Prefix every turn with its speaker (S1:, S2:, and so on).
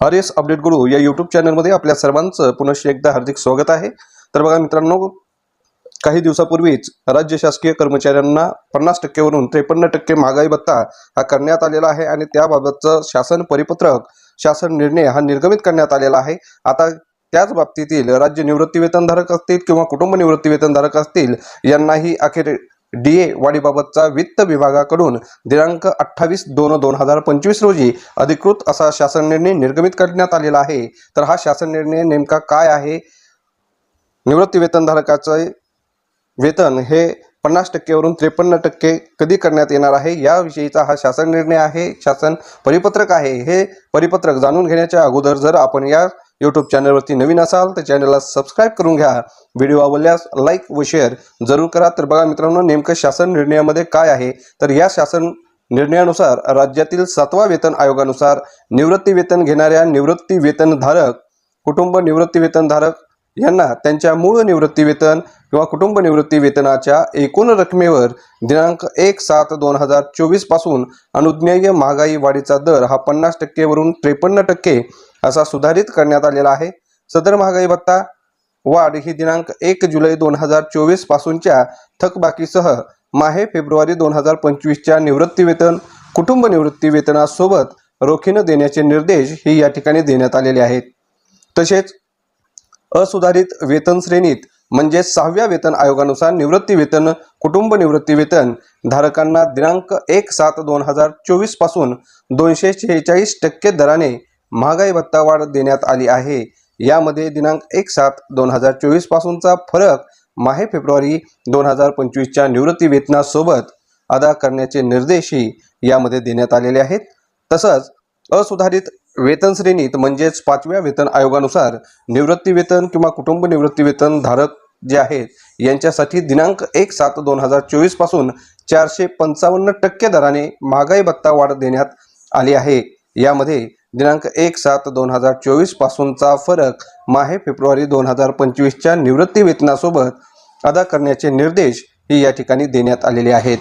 S1: R S update गुरु या YouTube चॅनलमध्ये आपल्या सर्वांचं पुनश्च एकदा हार्दिक स्वागत आहे. तर बघा मित्रांनो काही दिवसापूर्वीच राज्य शासकीय कर्मचाऱ्यांना पन्नास टक्केवरून त्रेपन्न टक्के महागाई भत्ता हा करण्यात आलेला आहे आणि त्याबाबतचं शासन परिपत्रक शासन निर्णय हा निर्गमित करण्यात आलेला आहे. आता त्याच बाबतीतील राज्य निवृत्ती वेतनधारक असतील किंवा कुटुंब निवृत्ती वेतनधारक असतील यांनाही अखेर डी ए वाढीबाबतचा वित्त विभागाकडून दिनांक अठ्ठावीस दोन दोन हजार पंचवीस रोजी अधिकृत असा शासन निर्णय निर्गमित करण्यात आलेला आहे. तर हा शासन निर्णय नेमका काय आहे? निवृत्ती वेतनधारकाचे वेतन हे पन्नास टक्केवरून त्रेपन्न टक्के कधी करण्यात येणार आहे? याविषयीचा हा शासन निर्णय आहे. शासन परिपत्रक आहे. हे परिपत्रक जाणून घेण्याच्या अगोदर जर आपण या यूट्यूब चॅनलवरती नवीन असाल तर चॅनलला सबस्क्राईब करून घ्या. व्हिडिओ आवडल्यास लाईक व शेअर जरूर करा. तर बघा मित्रांनो नेमकं शासन निर्णयामध्ये काय आहे? तर या शासन निर्णयानुसार राज्यातील सातवा वेतन आयोगानुसार निवृत्ती वेतन घेणाऱ्या निवृत्ती वेतनधारक कुटुंब निवृत्ती वेतनधारक यांना त्यांच्या मूळ निवृत्तीवेतन किंवा कुटुंब निवृत्ती वेतनाच्या एकूण रकमेवर दिनांक एक सात दोन हजार चोवीसपासून अनुज्ञेय महागाई वाढीचा दर हा पन्नास टक्केवरून त्रेपन्न टक्के असा सुधारित करण्यात आलेला आहे. सदर महागाई भत्ता वाढ ही दिनांक एक जुलै दोन हजार चोवीस पासूनच्या थकबाकीसह माहे फेब्रुवारी दोन हजार पंचवीसच्या निवृत्तीवेतन कुटुंब निवृत्ती वेतनासोबत रोखीनं देण्याचे निर्देश ही या ठिकाणी देण्यात आलेले आहेत. तसेच असुधारित वेतन श्रेणीत म्हणजे सहाव्या वेतन आयोगानुसार निवृत्ती वेतन कुटुंब निवृत्ती वेतन धारकांना दिनांक एक सात दोन हजार चोवीसपासून दोनशे शेहेचाळीस टक्के दराने महागाई भत्ता वाढ देण्यात आली आहे. यामध्ये दिनांक एक सात दोन हजार चोवीस पासूनचा फरक माहे फेब्रुवारी दोन हजार पंचवीसच्या निवृत्ती वेतनासोबत अदा करण्याचे निर्देशही यामध्ये देण्यात आलेले आहेत. तसंच असुधारित वेतन श्रेणीत म्हणजेच पाचव्या वेतन आयोगानुसार निवृत्ती वेतन किंवा कुटुंब निवृत्ती वेतन धारक जे आहेत यांच्यासाठी दिनांक एक सात दोन हजार चोवीसपासून चारशे पंचावन्न टक्के दराने महागाई भत्ता वाढ देण्यात आली आहे. यामध्ये दिनांक एक सात दोन हजार चोवीस पासूनचा फरक माहे फेब्रुवारी दोन हजार पंचवीसच्या निवृत्ती वेतनासोबत अदा करण्याचे निर्देश ही या ठिकाणी देण्यात आलेले आहेत.